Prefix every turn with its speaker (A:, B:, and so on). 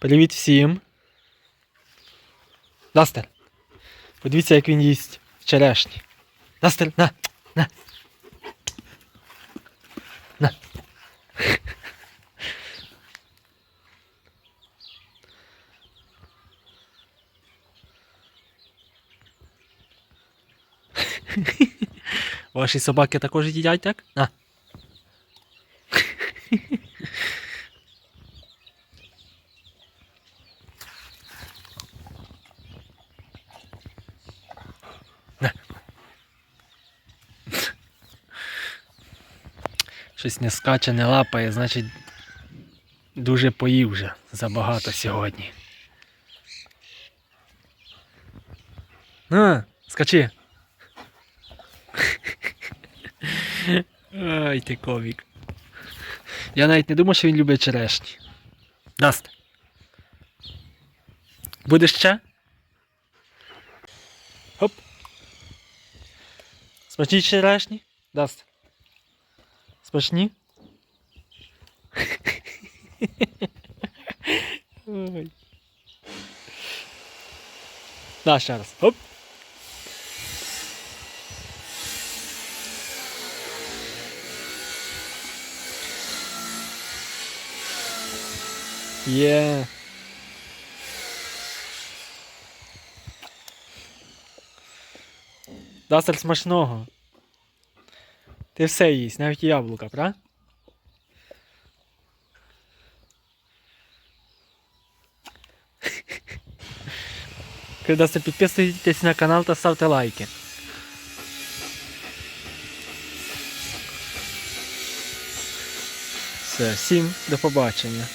A: Привіт всім. Дастер. Подивіться, як він їсть черешні. Дастер, на, на. На. Ваші собаки також їдять, так? На. Щось не скаче, не лапає, значить дуже поїв вже забагато сьогодні. На, скачи. Ай ти ковік. Я навіть не думав, що він любить черешні. Даст. Будеш ще? Хоп. Смачні черешні? Даст. Смачні? Ой. На, ще раз. Хоп. Є. Дастер смачного. Ти все їсть, навіть яблука, правда? Дастер, підписуйтесь на канал та ставте лайки. Все, всім до побачення.